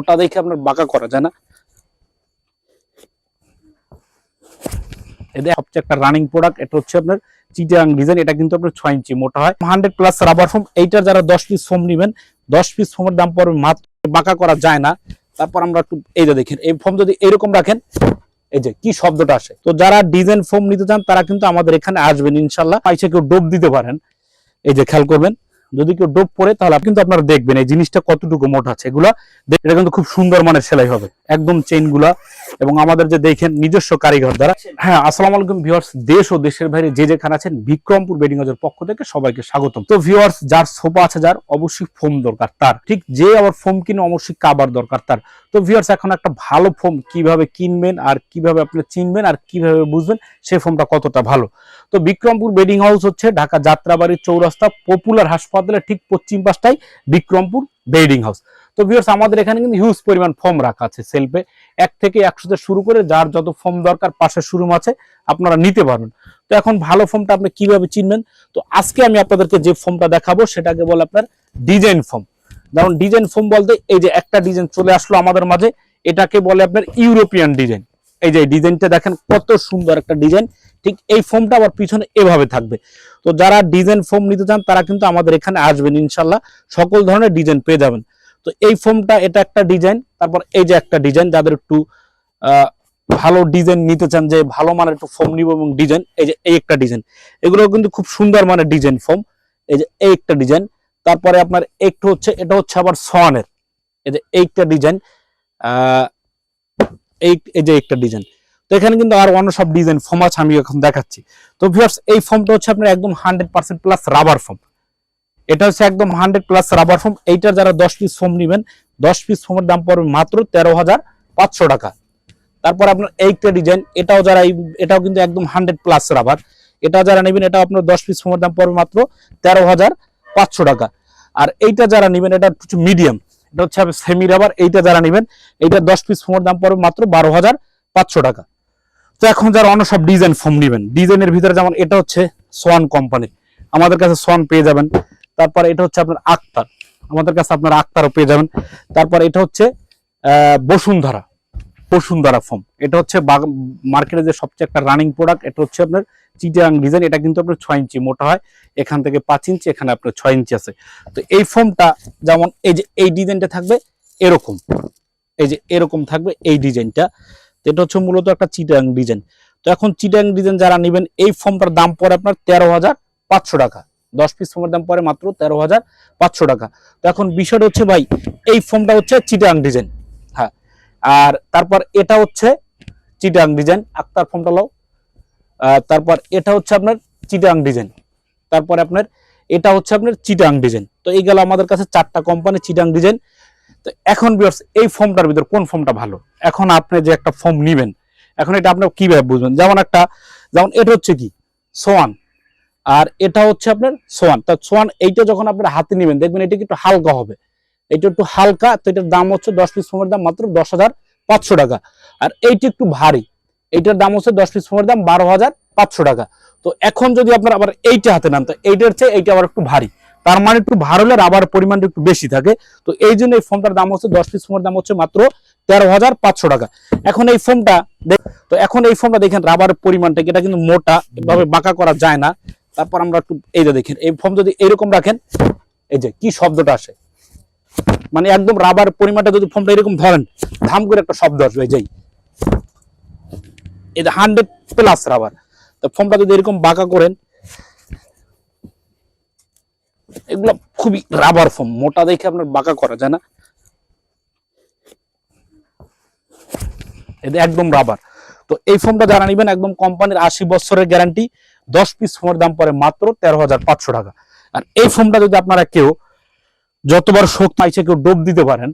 ওটা দেখে আপনার বাঁকা করা, যায় না? এদের সবচেয়ে একটা রানিং প্রোডাক্ট এটা হচ্ছে আপনার চিটাং ডিজাইন এটা কিন্তু আপনার ছয় ইঞ্চি, মোটা হয়। হান্ড্রেড প্লাস রাবার ফোম এইটার যারা দশ পিস ফোম নেবেন, দশ পিস ফোমের দাম পড়বে মাত্র, বাঁকা করা যায় না। তারপর আমরা একটু এই যে দেখেন, এই ফোম যদি এরকম রাখেন, এই যে কি শব্দটা আসে? তো যারা ডিজাইন ফোম নিতে চান, তারা কিন্তু আমাদের এখানে আসবেন, ইনশাল্লাহ। পাইছে কেউ ডোব দিতে পারেন। এই যে খেয়াল করবেন যদি কেউ ডোব পরে, তাহলে কিন্তু আপনারা দেখবেন এই জিনিসটা কতটুকু মোটা আছে। এগুলা এটা কিন্তু খুব সুন্দর মানের সেলাই হবে। একদম চেইনগুলা এবং আমাদের যে দেখেন নিজস্ব কারিগর দ্বারা হ্যাঁ আসসালামু আলাইকুম ভিউয়ার্স দেশ ও দেশের বাইরে যে যেখানে আছেন, বিক্রমপুর বেডিং হাউসের পক্ষ থেকে সবাইকে স্বাগতম। তো ভিউয়ার্স যার সোফা আছে, যার অবশ্যই ফোম দরকার তার। ঠিক যে আবার ফোম কিনে অবশ্যই কাবার দরকার তার। তো ভিউয়ার্স এখন একটা ভালো ফোম কীভাবে কিনবেন, আর কীভাবে আপনি চিনবেন, আর কীভাবে বুঝবেন সেই ফোমটা কতটা ভালো। তো বিক্রমপুর বেডিং হাউস হচ্ছে ঢাকা যাত্রাবাড়ির চৌরাস্তা পপুলার হাসপাতালের ঠিক পশ্চিম পাশটাই বিক্রমপুর বেডিং হাউস। তো ভিউয়ার্স আমাদের এখানে কিন্তু হিউজ পরিমাণ ফর্ম রাখা আছে সেলফে এক থেকে একশোতে শুরু করে যার যত ফর্ম দরকার পাশে শুরু আছে, আপনারা নিতে পারবেন। তো এখন ভালো ফর্মটা আপনি কীভাবে চিনবেন? তো আজকে আমি আপনাদেরকে যে ফর্মটা দেখাবো, সেটাকে বলে আপনার ডিজাইন ফর্ম যেমন ডিজাইন ফর্ম বলতে এই যে একটা ডিজাইন চলে আসলো আমাদের মাঝে, এটাকে বলে আপনার ইউরোপিয়ান ডিজাইন এই যে ডিজাইনটা দেখেন, কত সুন্দর একটা ডিজাইন। ঠিক এই ফর্মটা আবার পিছনে এভাবে থাকবে। তো যারা ডিজাইন ফর্ম নিতে চান, তারা কিন্তু আমাদের এখানে আসবেন ইনশাল্লাহ। সকল ধরনের ডিজাইন পেয়ে যাবেন। তো এই ফর্মটা এটা একটা ডিজাইন। তারপর এই যে একটা ডিজাইন, যাদের একটু ভালো ডিজাইন নিতে চান, যে ভালো মানের একটু ফর্ম নিব এবং ডিজাইন, এই যে এই একটা ডিজাইন। এগুলো কিন্তু খুব সুন্দর মানের ডিজাইন ফর্ম এই যে এই একটা ডিজাইন। তারপরে আপনার একটু হচ্ছে, এটা হচ্ছে আবার সোয়ানের। এই যে এইটা ডিজাইন এই এই যে একটা ডিজাইন তো এখানে কিন্তু আর অন্য সব ডিজাইন ফর্ম আছে, আমি এখন দেখাচ্ছি। তো ভিউয়ার্স এই ফর্মটা হচ্ছে আপনার একদম hundred percent plus rubber form এটা হচ্ছে একদম হান্ড্রেড প্লাস রাবার ফোম এইটার যারা দশ পিস ফোম নেবেন, দশ পিস ফোমের দাম পড়বে মাত্র তেরো হাজার পাঁচশো টাকা। তারপর আপনার এইটা ডিজাইন এটাও যারা এটাও কিন্তু একদম হান্ড্রেড প্লাস রাবার এটা যারা নেবেন এটা আপনার দশ পিস ফোমের দাম পড়বে মাত্র তেরো হাজার পাঁচশো টাকা। আর এইটা যারা নেবেন, এটা কিছু মিডিয়াম এটা হচ্ছে সেমি রাবার এইটা যারা নেবেন, এইটা দশ পিস ফোমের দাম পড়বে মাত্র বারো হাজার পাঁচশো টাকা। তো এখন যারা অন্য সব ডিজাইন ফোম নেবেন ডিজাইনের ভিতরে যেমন এটা হচ্ছে সোয়ান কোম্পানি আমাদের কাছে সোয়ান পেয়ে যাবেন। তারপর এটা হচ্ছে আপনার আক্তার, আমাদের কাছে আপনার আক্তারও পেয়ে যাবেন। তারপর এটা হচ্ছে বসুন্ধরা বসুন্ধরা ফোম এটা হচ্ছে মার্কেটে যে সবচেয়ে একটা রানিং প্রোডাক্ট এটা হচ্ছে আপনার চিটাং ডিজাইন এটা কিন্তু আপনার ছয় ইঞ্চি মোটা হয়। এখান থেকে পাঁচ ইঞ্চি, এখানে আপনার ছয় ইঞ্চি আছে। তো এই ফোমটা যেমন এই যে এই ডিজাইনটা থাকবে এরকম। এই যে এরকম থাকবে এই ডিজাইনটা তো এটা হচ্ছে মূলত একটা চিটাং ডিজাইন তো এখন চিটাং ডিজাইন যারা নেবেন, এই ফোমটার দাম পড়ে আপনার তেরো হাজার পাঁচশো টাকা। দশ পিস ফোমের দাম পড়ে মাত্র তেরো হাজার পাঁচশো টাকা। তো এখন বিষয়টা হচ্ছে ভাই, এই ফোমটা হচ্ছে চিটাং ডিজাইন আর তারপর এটা হচ্ছে চিটাং ডিজাইন। আক্তার ফোমটা লাও। তারপর এটা হচ্ছে আপনার চিটাং ডিজাইন। তারপরে আপনার এটা হচ্ছে আপনার চিটাং ডিজাইন। তো এই গেল আমাদের কাছে চারটা কোম্পানি চিটাং ডিজাইন। তো এখন বিয়ার্স এই ফর্মটার ভিতর কোন ফর্মটা ভালো? এখন আপনি যে একটা ফর্ম নিবেন, এখন এটা আপনি কীভাবে বুঝবেন? যেমন একটা, যেমন এটা হচ্ছে কি? সোয়ান। আর এটা হচ্ছে আপনার সোয়ান। তা সোয়ান, এইটা যখন আপনার হাতে নেবেন, দেখবেন এটা একটু হালকা হবে। এটা একটু হালকা, তো এটার দাম হচ্ছে দশ পিস ফোমের দাম মাত্র দশ হাজার পাঁচশো টাকা। আর এইটা একটু ভারী, এইটার দাম হচ্ছে দশ পিস ফোমের দাম বারো হাজার পাঁচশো টাকা। তো এখন যদি আপনার আবার এইটা হাতে নেন, তো এইটার চেয়ে এইটা আবার একটু ভারী। তার মানে একটু ভার হলে রাবার পরিমাণটা একটু বেশি থাকে। তো এই জন্য এই ফোনটার দাম হচ্ছে দশ পিস ফোনের দাম হচ্ছে মাত্র তেরো হাজার পাঁচশো টাকা। এখন এই ফোনটা তো এখন এই ফোনটা দেখেন রাবারের পরিমাণটা এটা কিন্তু মোটা, এভাবে বাঁকা করা যায় না। তারপর আমরা একটু এই যে দেখেন, এই ফোন যদি এরকম রাখেন, এই যে কি শব্দটা আসে? মানে একদম রাবার পরিমাণটা যদি ফোনটা এরকম ধরেন, ধাম করে একটা শব্দ আসবে যেই এটা হান্ড্রেড প্লাস রাবার তো ফোনটা যদি এরকম বাঁকা করেন, এগুলো খুবই রাবার ফোম মোটা দেখে আপনার বাঁকা করা যায় না। এটা একদম রাবার তো এই ফোনটা যারা নেবেন, একদম কোম্পানির আশি বছরের গ্যারান্টি দশ পিস ফোনের দাম পড়ে মাত্র তেরো হাজার পাঁচশো টাকা। আর এই ফোনটা যদি আপনারা কেউ যতবার শোক পাইছে কেউ ডোব দিতে পারেন,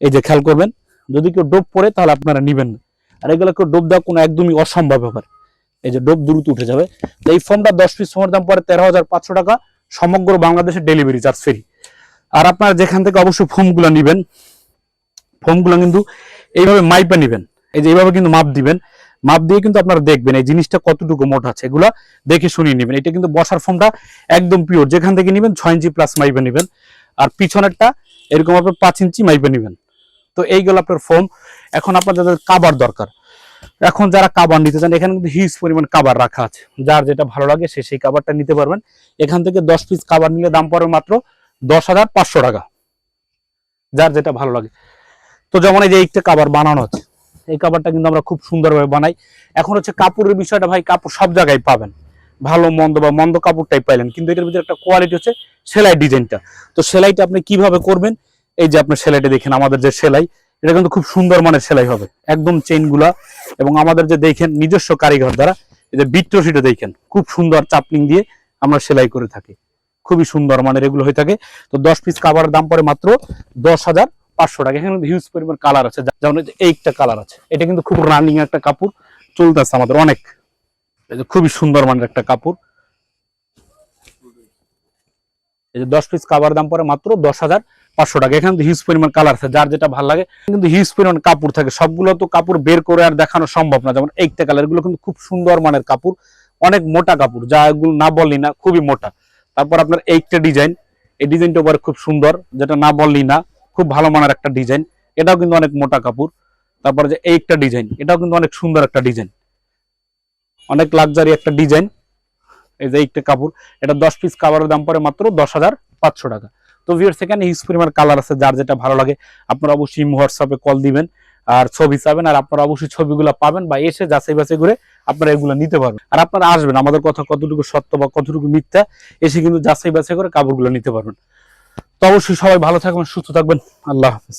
এই যে খেয়াল করবেন, যদি কেউ ডোব পড়ে তাহলে আপনারা নিবেন না। আর এগুলো কেউ ডোব দেওয়া কোনো একদমই অসম্ভব ব্যাপার। এই যে ডোব দ্রুত উঠে যাবে। তো এই ফোনটা দশ পিস ফোনের দাম পরে তেরো পাঁচশো টাকা, সমগ্র বাংলাদেশে ডেলিভারি চার্জ ফ্রি আর আপনারা যেখান থেকে অবশ্যই ফোমগুলো নেবেন ফোমগুলো কিন্তু এইভাবে মাইপে নেবেন। এই যে এইভাবে কিন্তু মাপ দিবেন। মাপ দিয়ে কিন্তু আপনারা দেখবেন এই জিনিসটা কতটুকু মোটা আছে। এগুলা দেখে শুনিয়ে নেবেন। এটা কিন্তু বসার ফোমটা একদম পিওর যেখান থেকে নেবেন, ছয় ইঞ্চি প্লাস মাইপে নেবেন। আর পিছনেরটা এরকম আপনার পাঁচ ইঞ্চি মাইপে নেবেন। তো এইগুলো আপনার ফোম এখন আপনার যাদের কাবার দরকার, এখন যারা কাবার নিতে চান, এখানে কিন্তু হিউজ পরিমাণ কাবার রাখা আছে। যার যেটা ভালো লাগে, সে সেই কাবারটা নিতে পারবেন। এখান থেকে দশ পিস কাবার নিলে দাম পড়বে মাত্র দশ হাজার পাঁচশো টাকা। যার যেটা ভালো লাগে। তো যেমন এই যে একটা কাবার বানানো আছে, এই কাবারটা কিন্তু আমরা খুব সুন্দরভাবে বানাই। এখন হচ্ছে কাপড়ের বিষয়টা ভাই, কাপড় সব জায়গায় পাবেন। ভালো, মন্দ বা মন্দ কাপড়টাই পাইলেন। কিন্তু এটার ভিতরে একটা কোয়ালিটি হচ্ছে সেলাই ডিজাইনটা। তো সেলাইটা আপনি কীভাবে করবেন? এই যে আপনার সেলাইটা দেখেন, আমাদের যে সেলাই, এটা কিন্তু খুব সুন্দর মানের সেলাই হবে। একদম চেইনগুলা এবং আমাদের যে দেখেন নিজস্ব কারিগর দ্বারা এই যে বিট্রসিটা দেখেন, খুব সুন্দর চাপলিং দিয়ে আমরা সেলাই করে থাকি। খুবই সুন্দর মানের এগুলো হয়ে থাকে। তো দশ পিস কাভারের দাম পড়ে মাত্র দশ হাজার পাঁচশো টাকা। এখানে হিউজ পরিমাণ কালার আছে। যেমন এই এইটা কালার আছে। এটা কিন্তু খুব রানিং একটা কাপড়, চলতেছে আমাদের অনেক। এই যে খুবই সুন্দর মানের একটা কাপড়। এই যে দশ পিস কাবার দাম পরে মাত্র দশ হাজার পাঁচশো টাকা। এখানে হিউজ পরিমাণ কালার আছে, যার যেটা ভালো লাগে। কিন্তু হিউজ পরিমাণ কাপড় থাকে। সবগুলো তো কাপড় বের করে আর দেখানো সম্ভব না। যেমন এইটা কালারগুলো কিন্তু খুব সুন্দর মানের কাপড়। অনেক মোটা কাপড়, যা এগুলো না বললি না, খুবই মোটা। তারপর আপনার এইটা ডিজাইন এই ডিজাইনটা উপরে খুব সুন্দর, যেটা না বললি না, খুব ভালো মানের একটা ডিজাইন এটাও কিন্তু অনেক মোটা কাপড়। তারপরে যে এইটা ডিজাইন এটাও কিন্তু অনেক সুন্দর একটা ডিজাইন অনেক লাক্সারি একটা ডিজাইন এই যে একটা কাপড়, এটা দশ পিস কাপড়ের দাম পড়ে মাত্র দশ হাজার পাঁচশো টাকা। তো ভিউয়ার সেখানে হিউজ পরিমাণ কালার আছে, যার যেটা ভালো লাগে, আপনারা অবশ্যই হোয়াটসঅ্যাপে কল দিবেন, আর ছবি চাবেন আর আপনারা অবশ্যই ছবিগুলো পাবেন বা এসে যাচাই বাছাই করে আপনারা এগুলো নিতে পারবেন। আর আপনারা আসবেন, আমাদের কথা কতটুকু সত্য বা কতটুকু মিথ্যা, এসে কিন্তু যাচাই বাছাই করে কাপড়গুলো নিতে পারবেন। তো অবশ্যই সবাই ভালো থাকবেন, সুস্থ থাকবেন, আল্লাহ হাফিজ।